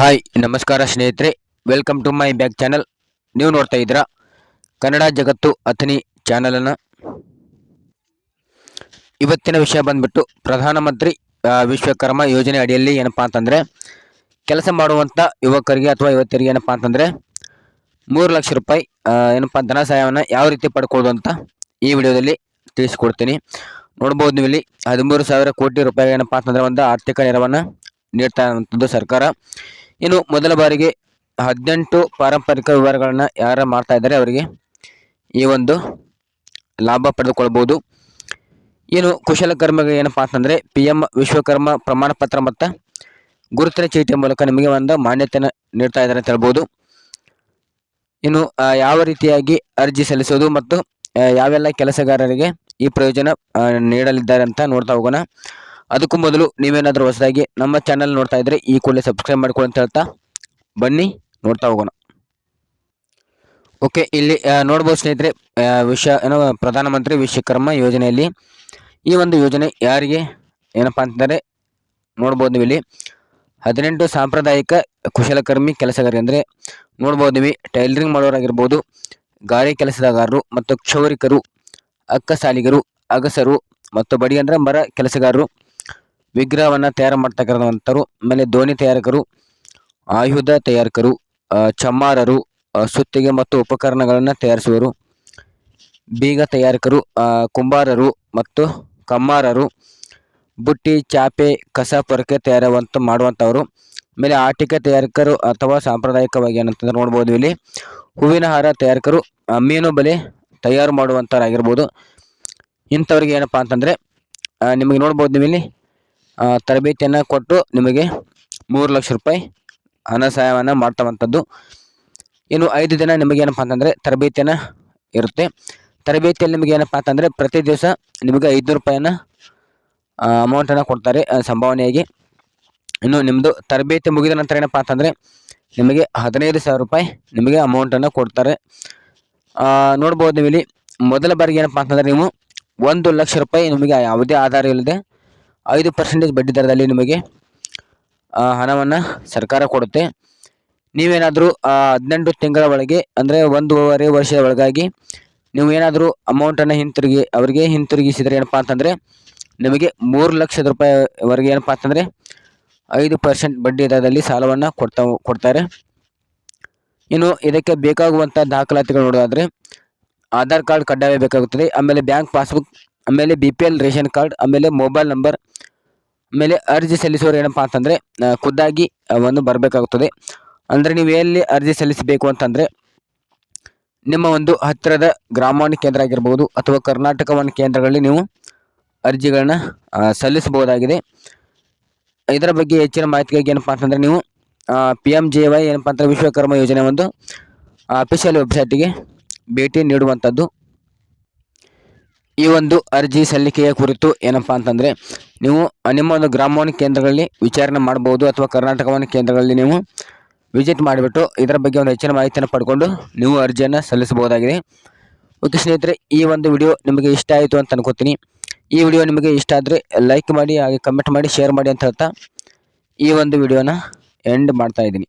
Hi, ನಮಸ್ಕಾರ ಸ್ನೇಹಿತರೆ. Welcome to my back channel ನೀವು ನೋಡ್ತಾ ಇದ್ದೀರಾ ಕನ್ನಡ ಜಗತ್ತು ಅಥನಿ ಚಾನಲನ್ನು ಇವತ್ತಿನ ವಿಷಯ ಬಂದ್ಬಿಟ್ಟು ಪ್ರಧಾನಮಂತ್ರಿ ವಿಶ್ವಕರ್ಮ ಯೋಜನೆ ಅಡಿಯಲ್ಲಿ ಏನಪ್ಪಾ ಅಂತಂದರೆ, ಕೆಲಸ ಮಾಡುವಂಥ ಯುವಕರಿಗೆ ಅಥವಾ ಯುವತಿಯರಿಗೆ ಏನಪ್ಪಾ ಅಂತಂದರೆ, ಮೂರು ಲಕ್ಷ ರೂಪಾಯಿ ಏನಪ್ಪ ಏನಪ್ಪಾ, ಧನ ಸಹಾಯವನ್ನು ಯಾವ ರೀತಿ ಪಡ್ಕೊಳ್ಳೋದು ಅಂತ ಈ ವಿಡಿಯೋದಲ್ಲಿ ತಿಳಿಸ್ಕೊಡ್ತೀನಿ. ನೋಡ್ಬೋದು ನೀವು ಇಲ್ಲಿ ಹದಿಮೂರು ಸಾವಿರ ಕೋಟಿ ರೂಪಾಯಿ ಏನಪ್ಪಾ ಅಂತಂದರೆ ಒಂದು ಆರ್ಥಿಕ ನೆರವನ್ನು ನೀಡ್ತಾ ಇರುವಂಥದ್ದು ಸರ್ಕಾರ. ಇನ್ನು ಮೊದಲ ಬಾರಿಗೆ ಹದಿನೆಂಟು ಪಾರಂಪರಿಕ ವಿವರಗಳನ್ನು ಯಾರು ಮಾಡ್ತಾ ಇದ್ದಾರೆ ಅವರಿಗೆ ಈ ಒಂದು ಲಾಭ ಪಡೆದುಕೊಳ್ಬೋದು. ಇನ್ನು ಕುಶಲಕರ್ಮಿಗೆ ಏನಪ್ಪಾ ಅಂತಂದರೆ ಪಿ ಎಂ ವಿಶ್ವಕರ್ಮ ಪ್ರಮಾಣ ಪತ್ರ ಮತ್ತು ಗುರುತಿನ ಚೀಟಿಯ ಮೂಲಕ ನಿಮಗೆ ಒಂದು ಮಾನ್ಯತೆಯನ್ನು ನೀಡ್ತಾ ಇದ್ದಾರೆ ಅಂತ ಹೇಳ್ಬೋದು. ಇನ್ನು ಯಾವ ರೀತಿಯಾಗಿ ಅರ್ಜಿ ಸಲ್ಲಿಸೋದು ಮತ್ತು ಯಾವೆಲ್ಲ ಕೆಲಸಗಾರರಿಗೆ ಈ ಪ್ರಯೋಜನ ನೀಡಲಿದ್ದಾರೆ ಅಂತ ನೋಡ್ತಾ ಹೋಗೋಣ. ಅದಕ್ಕೂ ಮೊದಲು ನೀವೇನಾದರೂ ಹೊಸದಾಗಿ ನಮ್ಮ ಚಾನಲ್ ನೋಡ್ತಾ ಇದ್ರೆ ಈ ಕೂಡಲೇ ಸಬ್ಸ್ಕ್ರೈಬ್ ಮಾಡ್ಕೊಳ್ಳಿ ಅಂತ ಹೇಳ್ತಾ ಬನ್ನಿ ನೋಡ್ತಾ ಹೋಗೋಣ. ಓಕೆ ಇಲ್ಲಿ ನೋಡ್ಬೋದು ಸ್ನೇಹಿತರೆ ವಿಶ್ವ ಏನೋ, ಪ್ರಧಾನಮಂತ್ರಿ ವಿಶ್ವಕರ್ಮ ಯೋಜನೆಯಲ್ಲಿ ಈ ಒಂದು ಯೋಜನೆ ಯಾರಿಗೆ ಏನಪ್ಪಾ ಅಂತಂದರೆ ನೋಡ್ಬೋದು ನೀವು ಇಲ್ಲಿ ಹದಿನೆಂಟು ಸಾಂಪ್ರದಾಯಿಕ ಕುಶಲಕರ್ಮಿ ಕೆಲಸಗಾರರಿಗೆ ಅಂದರೆ ನೋಡ್ಬೋದು ನೀವು, ಟೈಲರಿಂಗ್ ಮಾಡೋರಾಗಿರ್ಬೋದು ಗಾರೆ ಕೆಲಸಗಾರರು ಮತ್ತು ಕ್ಷೌರಿಕರು, ಅಕ್ಕಸಾಲಿಗರು, ಅಗಸರು ಮತ್ತು ಬಡಿ ಅಂದರೆ ಮರ ಕೆಲಸಗಾರರು ವಿಗ್ರಹವನ್ನು ತಯಾರು ಮಾಡ್ತಕ್ಕಂಥವ್ರು ಆಮೇಲೆ ದೋಣಿ ತಯಾರಕರು, ಆಯುಧ ತಯಾರಕರು ಚಮ್ಮಾರರು ಸುತ್ತಿಗೆ ಮತ್ತು ಉಪಕರಣಗಳನ್ನು ತಯಾರಿಸುವರು. ಬೀಗ ತಯಾರಕರು ಕುಂಬಾರರು ಮತ್ತು ಕಮ್ಮಾರರು, ಬುಟ್ಟಿ, ಚಾಪೆ, ಕಸ, ಪೊರಕೆ ತಯಾರುವಂತ ಮಾಡುವಂಥವರು ಆಮೇಲೆ ಆಟಿಕೆ ತಯಾರಕರು ಅಥವಾ ಸಾಂಪ್ರದಾಯಿಕವಾಗಿ ಏನಂತಂದ್ರೆ ನೋಡ್ಬೋದು ಇಲ್ಲಿ. ಹೂವಿನ ಹಾರ ತಯಾರಕರು ಮೀನು ಬಲೆ ತಯಾರು ಮಾಡುವಂಥವ್ರಾಗಿರ್ಬೋದು ಇಂಥವ್ರಿಗೆ ಏನಪ್ಪ ಅಂತಂದರೆ ನಿಮಗೆ ನೋಡ್ಬೋದು ನೀವು ಇಲ್ಲಿ ತರಬೇತಿಯನ್ನು ಕೊಟ್ಟು ನಿಮಗೆ ಮೂರು ಲಕ್ಷ ರೂಪಾಯಿ ಹಣ ಸಹಾಯವನ್ನು ಮಾಡ್ತವಂಥದ್ದು ಇನ್ನು ಐದು ದಿನ ನಿಮಗೆ ಏನಪ್ಪ ಅಂತಂದರೆ ತರಬೇತಿಯನ್ನು ಇರುತ್ತೆ. ತರಬೇತಿಯಲ್ಲಿ ನಿಮಗೆ ಏನಪ್ಪ ಅಂತಂದರೆ ಪ್ರತಿ ದಿವಸ ನಿಮಗೆ ಐದುನೂರು ರೂಪಾಯಿನ ಅಮೌಂಟನ್ನು ಕೊಡ್ತಾರೆ ಸಂಭಾವನೆಯಾಗಿ. ಇನ್ನು ನಿಮ್ಮದು ತರಬೇತಿ ಮುಗಿದ ನಂತರ ಏನಪ್ಪ ಅಂತಂದರೆ ನಿಮಗೆ ಹದಿನೈದು ಸಾವಿರ ರೂಪಾಯಿ ನಿಮಗೆ ಅಮೌಂಟನ್ನು ಕೊಡ್ತಾರೆ. ನೋಡ್ಬೋದು ನೀವು ಇಲ್ಲಿ ಮೊದಲ ಬಾರಿಗೆ ಏನಪ್ಪ ಅಂತಂದರೆ ನೀವು ಒಂದು ಲಕ್ಷ ರೂಪಾಯಿ ನಿಮಗೆ ಯಾವುದೇ ಆಧಾರ ಇಲ್ಲದೆ ಐದು ಪರ್ಸೆಂಟೇಜ್ ಬಡ್ಡಿ ದರದಲ್ಲಿ ನಿಮಗೆ ಹಣವನ್ನು ಸರ್ಕಾರ ಕೊಡುತ್ತೆ. ನೀವೇನಾದರೂ ಹದಿನೆಂಟು ತಿಂಗಳ ಒಳಗೆ, ಅಂದರೆ ಒಂದೂವರೆ ವರ್ಷದ ಒಳಗಾಗಿ ನೀವು ಏನಾದರೂ ಅಮೌಂಟನ್ನು ಹಿಂತಿರುಗಿ, ಅವರಿಗೆ ಹಿಂತಿರುಗಿಸಿದರೆ ಏನಪ್ಪ ಅಂತಂದರೆ, ನಿಮಗೆ ಮೂರು ಲಕ್ಷದ ರೂಪಾಯಿವರೆಗೆ ಏನಪ್ಪ ಅಂತಂದರೆ, ಐದು ಪರ್ಸೆಂಟ್ ಬಡ್ಡಿ ದರದಲ್ಲಿ ಸಾಲವನ್ನು ಕೊಡ್ತಾ, ಕೊಡ್ತಾರೆ. ಇನ್ನು ಇದಕ್ಕೆ ಬೇಕಾಗುವಂಥ ದಾಖಲಾತಿಗಳು ನೋಡೋದಾದರೆ, ಆಧಾರ್ ಕಾರ್ಡ್ ಕಡ್ಡಾಯ ಬೇಕಾಗುತ್ತದೆ. ಆಮೇಲೆ ಬ್ಯಾಂಕ್ ಪಾಸ್ಬುಕ್ ಆಮೇಲೆ B P L ration card, ಆಮೇಲೆ ಮೊಬೈಲ್ ನಂಬರ್ ಆಮೇಲೆ ಅರ್ಜಿ ಸಲ್ಲಿಸುವವರು ಏನಪ್ಪ ಅಂತಂದರೆ ಖುದ್ದಾಗಿ ಅವನ್ನು ಬರಬೇಕಾಗುತ್ತದೆ. ಅಂದರೆ ನೀವು ಎಲ್ಲಿ ಅರ್ಜಿ ಸಲ್ಲಿಸಬೇಕು ಅಂತಂದರೆ, ನಿಮ್ಮ ಒಂದು ಹತ್ತಿರದ ಗ್ರಾಮವಾಣಿ ಕೇಂದ್ರ ಆಗಿರ್ಬೋದು ಅಥವಾ ಕರ್ನಾಟಕ ವಾಣಿ ಕೇಂದ್ರಗಳಲ್ಲಿ ನೀವು ಅರ್ಜಿಗಳನ್ನ ಸಲ್ಲಿಸಬಹುದಾಗಿದೆ. ಇದರ ಬಗ್ಗೆ ಹೆಚ್ಚಿನ ಮಾಹಿತಿಗಾಗಿ ಏನಪ್ಪ ಅಂತಂದರೆ ನೀವು ಪಿ ಎಂ ಜೆ ವೈ ಏನಪ್ಪ ಅಂತಂದರೆ ವಿಶ್ವಕರ್ಮ ಯೋಜನೆ ಒಂದು ಅಫಿಷಿಯಲ್ ವೆಬ್ಸೈಟಿಗೆ ಭೇಟಿ ನೀಡುವಂಥದ್ದು ಈ ಒಂದು ಅರ್ಜಿ ಸಲ್ಲಿಕೆಯ ಕುರಿತು ಏನಪ್ಪ ಅಂತಂದರೆ, ನೀವು ನಿಮ್ಮ ಒಂದು ಗ್ರಾಮವನ್ನು ಕೇಂದ್ರಗಳಲ್ಲಿ ವಿಚಾರಣೆ ಮಾಡ್ಬೋದು ಅಥವಾ ಕರ್ನಾಟಕವನ್ನು ಕೇಂದ್ರಗಳಲ್ಲಿ ನೀವು ವಿಸಿಟ್ ಮಾಡಿಬಿಟ್ಟು ಇದರ ಬಗ್ಗೆ ಒಂದು ಹೆಚ್ಚಿನ ಮಾಹಿತಿಯನ್ನು ಪಡ್ಕೊಂಡು ನೀವು ಅರ್ಜಿಯನ್ನು ಸಲ್ಲಿಸಬಹುದಾಗಿದೆ. ಓಕೆ ಸ್ನೇಹಿತರೆ, ಈ ಒಂದು ವಿಡಿಯೋ ನಿಮಗೆ ಇಷ್ಟ ಆಯಿತು ಅಂತ ಅನ್ಕೋತೀನಿ. ಈ ವಿಡಿಯೋ ನಿಮಗೆ ಇಷ್ಟ ಆದರೆ ಲೈಕ್ ಮಾಡಿ ಹಾಗೆ ಕಮೆಂಟ್ ಮಾಡಿ, ಶೇರ್ ಮಾಡಿ ಅಂತ ಹೇಳ್ತಾ ಈ ಒಂದು ವಿಡಿಯೋನ ಎಂಡ್ ಮಾಡ್ತಾ ಇದ್ದೀನಿ.